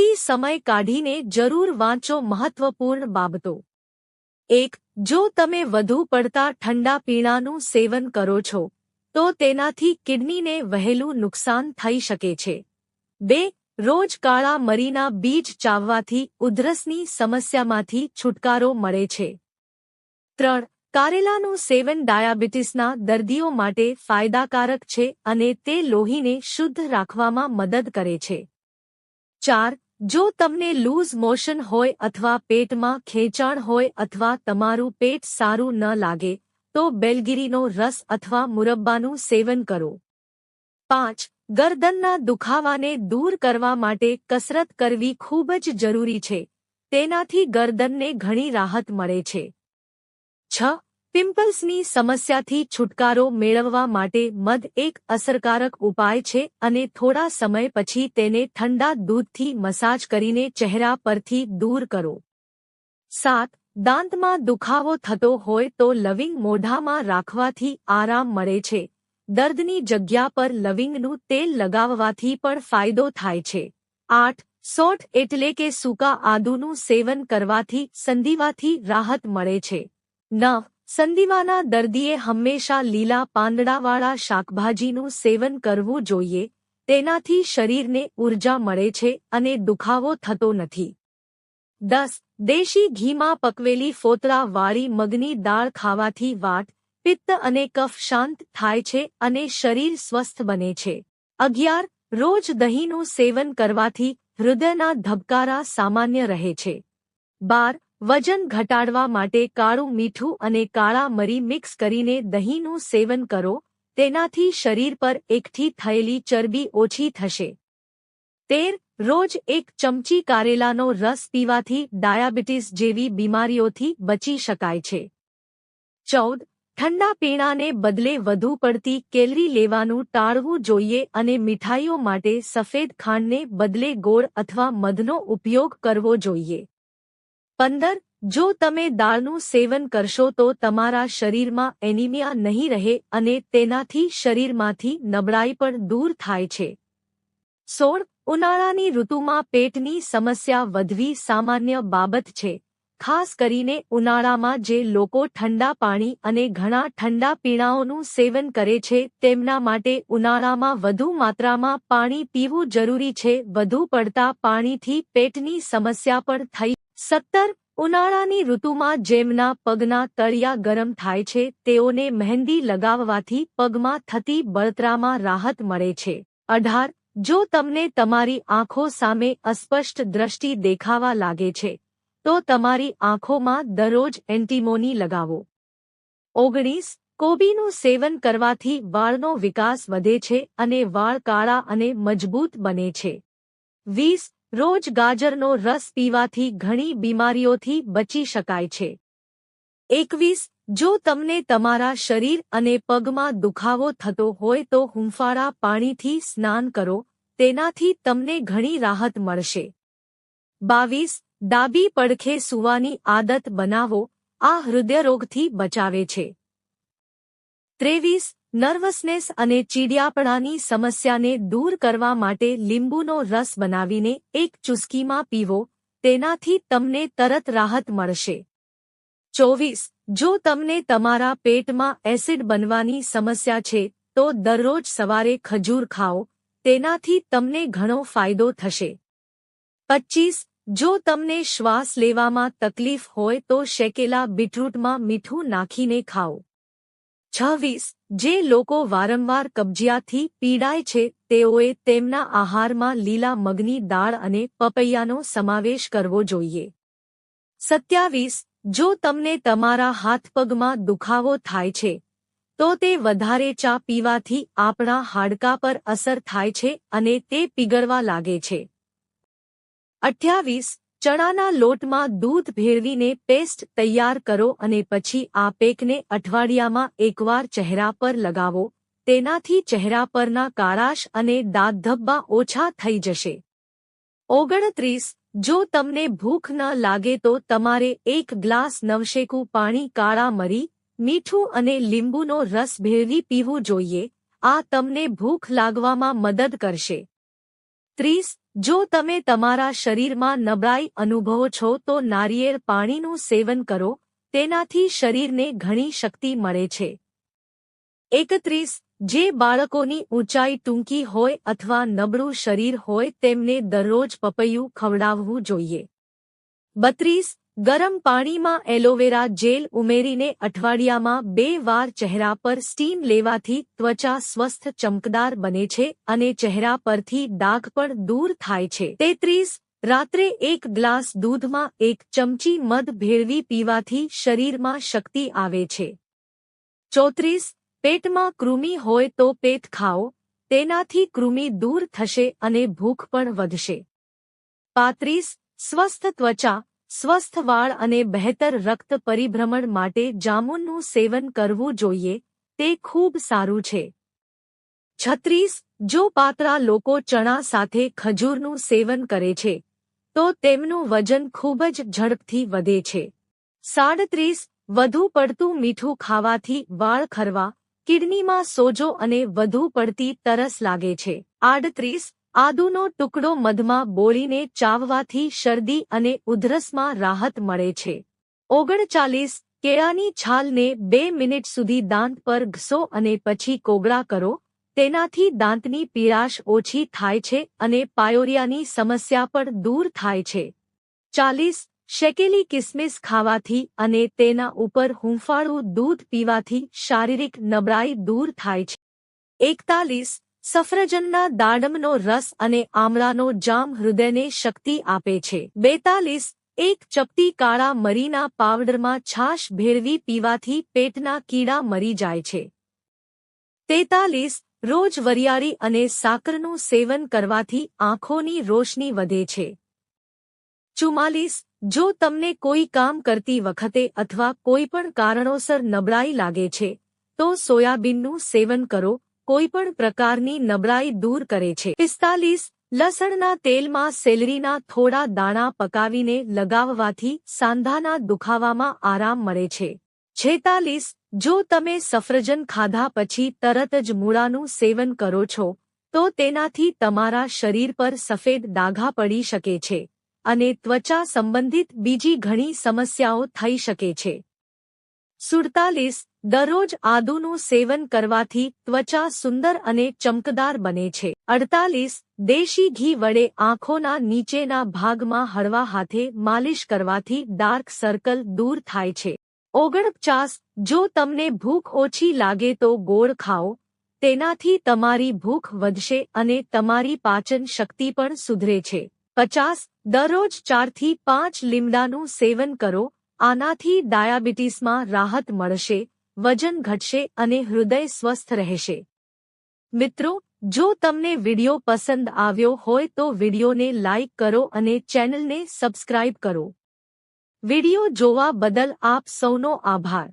કિંમતી સમય કાઢીને જરૂર વાંચો મહત્વપૂર્ણ બાબતો. એક, જો તમે વધુ પડતા ઠંડા પીણાનું સેવન કરો છો, તો તેનાથી કિડનીને વહેલું નુકસાન થઈ શકે છે. બે, રોજ કાળા મરીના બીજ ચાવવાથી ઉધરસની સમસ્યામાંથી છુટકારો મળે છે. ત્રણ, કારેલાનું સેવન ડાયાબિટીસના દર્દીઓ માટે ફાયદાકારક છે અને તે લોહીને શુદ્ધ રાખવામાં મદદ કરે છે. ચાર જો તમને લૂઝ મોશન હોય અથવા પેટમાં ખેંચાણ હોય અથવા તમારું પેટ સારું ન લાગે, તો બેલગીરીનો રસ અથવા મુરબ્બાનું સેવન કરો. પાંચ, ગરદનના દુખાવાને દૂર કરવા માટે કસરત કરવી ખૂબ જ જરૂરી છે. તેનાથી ગરદનને ઘણી રાહત મળે છે. છ પિમ્પલ્સની સમસ્યાથી છુટકારો મેળવવા માટે મધ એક અસરકારક ઉપાય છે અને થોડા સમય પછી તેને ઠંડા દૂધથી મસાજ કરીને ચહેરા પરથી દૂર કરો. સાત, દાંતમાં દુખાવો થતો હોય તો લવિંગ મોઢામાં રાખવાથી આરામ મળે છે. દર્દની જગ્યા પર લવિંગનું તેલ લગાવવાથી પણ ફાયદો થાય છે. આઠ, સોઠ એટલે કે સૂકા આદુનું સેવન કરવાથી સંધિવાથી રાહત મળે છે. નવ સંધિવાના દર્દીએ હંમેશા લીલા પાંદડાવાળા શાકભાજીનું સેવન કરવું જોઈએ, તેનાથી શરીરને ઊર્જા મળે છે અને દુખાવો થતો નથી. દસ, દેશી ઘીમાં પકવેલી ફોતરાવાળી મગની દાળ ખાવાથી વાટ, પિત્ત અને કફ શાંત થાય છે અને શરીર સ્વસ્થ બને છે. અગિયાર, રોજ દહીંનું સેવન કરવાથી હૃદયના ધબકારા સામાન્ય રહે છે. બાર વજન ઘટાડવા માટે કાળું, મીઠું અને કાળા મરી મિક્સ કરીને દહીંનું સેવન કરો, તેનાથી શરીર પર એકઠી થયેલી ચરબી ઓછી થશે. તેર, રોજ એક ચમચી કારેલાનો રસ પીવાથી ડાયાબિટીસ જેવી બીમારીઓથી બચી શકાય છે. ચૌદ, ઠંડા પીણાને બદલે વધુ પડતી કેલરી લેવાનું ટાળવું જોઈએ અને મીઠાઈઓ માટે સફેદ ખાંડને બદલે ગોળ અથવા મધનો ઉપયોગ કરવો જોઈએ. પંદર, જો તમે દાળનું સેવન કરશો તો તમારા શરીરમાં એનિમિયા નહીં રહે અને તેનાથી શરીરમાંથી નબળાઈ પણ દૂર થાય છે. સોળ, ઉનાળાની ઋતુમાં પેટની સમસ્યા વધવી સામાન્ય બાબત છે. ખાસ કરીને ઉનાળામાં જે લોકો ઠંડા પાણી અને ઘણા ઠંડા પીણાઓનું સેવન કરે છે, તેમના માટે ઉનાળામાં વધુ માત્રામાં પાણી પીવું જરૂરી છે. વધુ પડતા પાણીથી પેટની સમસ્યા પણ થઈ સત્તર ઉનાળાની ઋતુમાં જેમના પગના તળિયા ગરમ થાય છે, તેઓને મહેંદી લગાવવાથી પગમાં થતી બળતરામાં રાહત મળે છે. અઢાર, જો તમને તમારી આંખો સામે અસ્પષ્ટ દ્રષ્ટિ દેખાવા લાગે છે, તો તમારી આંખોમાં દરરોજ એન્ટીમોની લગાવો. ઓગણીસ, કોબીનું સેવન કરવાથી વાળનો વિકાસ વધે છે અને વાળ કાળા અને મજબૂત બને છે. વીસ રોજ ગાજરનો રસ પીવાથી ઘણી બીમારીઓથી બચી શકાય છે. એકવીસ, જો તમને તમારા શરીર અને પગમાં દુખાવો થતો હોય તો હુંફાળા પાણીથી સ્નાન કરો, તેનાથી તમને ઘણી રાહત મળશે. બાવીસ, ડાબી પડખે સૂવાની આદત બનાવો, આ હૃદયરોગથી બચાવે છે. ત્રેવીસ નર્વસનેસ અને ચીડિયાપણાની સમસ્યાને દૂર કરવા માટે લીંબુનો રસ બનાવીને એક ચુસ્કીમાં પીવો, તેનાથી તમને તરત રાહત મળશે. ચોવીસ, જો તમને તમારા પેટમાં એસિડ બનવાની સમસ્યા છે, તો દરરોજ સવારે ખજૂર ખાઓ, તેનાથી તમને ઘણો ફાયદો થશે. પચ્ચીસ, જો તમને શ્વાસ લેવામાં તકલીફ હોય તો શેકેલા બીટરૂટમાં મીઠું નાખીને ખાઓ. છવ્વીસ જે લોકો વારંવાર કબજિયાતથી પીડાય છે, તેઓએ તેમના આહારમાં લીલા મગની દાળ અને પપૈયાનો સમાવેશ કરવો જોઈએ. સત્યાવીસ, જો તમને તમારા હાથપગમાં દુખાવો થાય છે, તો તે વધારે ચા પીવાથી આપણા હાડકા પર અસર થાય છે અને તે પીગળવા લાગે છે. અઠ્યાવીસ ચણાના લોટમાં દૂધ ભેળવીને પેસ્ટ તૈયાર કરો અને પછી આ પેકને અઠવાડિયામાં એકવાર ચહેરા પર લગાવો. તેનાથી ચહેરા પરના કાળાશ અને દાંતધબ્બા ઓછા થઈ જશે. ઓગણત્રીસ. જો તમને ભૂખ ન લાગે તો તમારે એક ગ્લાસ નવશેકું પાણી કાળા મરી, મીઠું અને લીંબુનો રસ ભેળવી પીવું જોઈએ. આ તમને ભૂખ લાગવામાં મદદ કરશે. ત્રીસ. જો તમે તમારા શરીરમાં નબળાઈ અનુભવો છો તો નારિયેળ પાણીનું સેવન કરો, તેનાથી શરીરને ઘણી શક્તિ મળે છે. એકત્રીસ, જે બાળકોની ઊંચાઈ ટૂંકી હોય અથવા નબળું શરીર હોય તેમને દરરોજ પપૈયું ખવડાવવું જોઈએ. બત્રીસ ગરમ પાણીમાં એલોવેરા જેલ ઉમેરીને અઠવાડિયામાં બે વાર ચહેરા પર સ્ટીમ લેવાથી ત્વચા સ્વસ્થ ચમકદાર બને છે અને ચહેરા પરથી ડાઘ પણ દૂર થાય છે. તેત્રીસ, રાત્રે એક ગ્લાસ દૂધમાં એક ચમચી મધ ભેળવી પીવાથી શરીરમાં શક્તિ આવે છે. ચોત્રીસ, પેટમાં કૃમિ હોય તો પેટ ખાઓ, તેનાથી કૃમિ દૂર થશે અને ભૂખ પણ વધશે. પાંત્રીસ, સ્વસ્થ ત્વચા સ્વસ્થ વાળ અને બહેતર રક્ત પરિભ્રમણ માટે જામુનનું સેવન કરવું જોઈએ, તે ખૂબ સારું છે. છત્રીસ, જો પાતળા લોકો ચણા સાથે ખજૂરનું સેવન કરે છે, તો તેમનું વજન ખૂબ જ ઝડપથી વધે છે. સાડત્રીસ, વધુ પડતું મીઠું ખાવાથી વાળ ખરવા, કિડનીમાં સોજો અને વધુ પડતી તરસ લાગે છે. આડત્રીસ આદુનો ટુકડો મધમાં બોળીને ચાવવાથી શરદી અને ઉધરસમાં રાહત મળે છે. ઓગણચાલીસ કેળાની છાલને બે મિનિટ સુધી દાંત પર ઘસો અને પછી કોગળા કરો. તેનાથી દાંતની પીળાશ ઓછી થાય છે અને પાયોરિયાની સમસ્યા પણ દૂર થાય છે. ચાલીસ શેકેલી કિસમિસ ખાવાથી અને તેના ઉપર હુંફાળું દૂધ પીવાથી શારીરિક નબળાઈ દૂર થાય છે. એકતાલીસ સફરજનના દાડમનો રસ અને આમળાનો જામ હૃદયને શક્તિ આપે છે. બેતાલીસ, એક ચપટી કાળા મરીના પાવડરમાં છાશ ભેળવી પીવાથી પેટના કીડા મરી જાય છે. તેતાલીસ, રોજ વરિયાળી અને સાકરનું સેવન કરવાથી આંખોની રોશની વધે છે. ચુમ્માલીસ, જો તમને કોઈ કામ કરતી વખતે અથવા કોઈ પણ કારણોસર નબળાઈ લાગે છે, તો સોયાબીનનું સેવન કરો કોઈ પણ પ્રકારની નબળાઈ દૂર કરે છે. પિસ્તાલીસ, લસણના તેલમાં સેલરીના થોડા દાણા પકાવીને લગાવવાથી સાંધાના દુખાવામાં આરામ મળે છે. છેતાલીસ, જો તમે સફરજન ખાધા પછી તરત જ મૂળાનું સેવન કરો છો, તો તેનાથી તમારા શરીર પર સફેદ ડાઘા પડી શકે છે અને ત્વચા સંબંધિત બીજી ઘણી સમસ્યાઓ થઈ શકે છે. સુડતાલીસ દરરોજ આદુનું સેવન કરવાથી ત્વચા સુંદર અને ચમકદાર બને છે. અડતાલીસ દેશી ઘી વડે આંખોના નીચેના ભાગમાં હળવા હાથે માલિશ કરવાથી ડાર્ક સર્કલ દૂર થાય છે. ઓગણપચાસ જો તમને ભૂખ ઓછી લાગે તો ગોળ ખાઓ, તેનાથી તમારી ભૂખ વધશે અને તમારી પાચન શક્તિ પણ સુધરે છે. પચાસ દરરોજ ચારથી પાંચ લીમડાનું સેવન કરો આનાથી ડાયાબિટીસમાં રાહત મળશે, વજન ઘટશે અને હૃદય સ્વસ્થ રહેશે. મિત્રો, જો તમને વિડિયો પસંદ આવ્યો હોય તો વિડિયોને લાઇક કરો અને ચેનલને સબસ્ક્રાઇબ કરો. વિડિયો જોવા બદલ આપ સૌનો આભાર.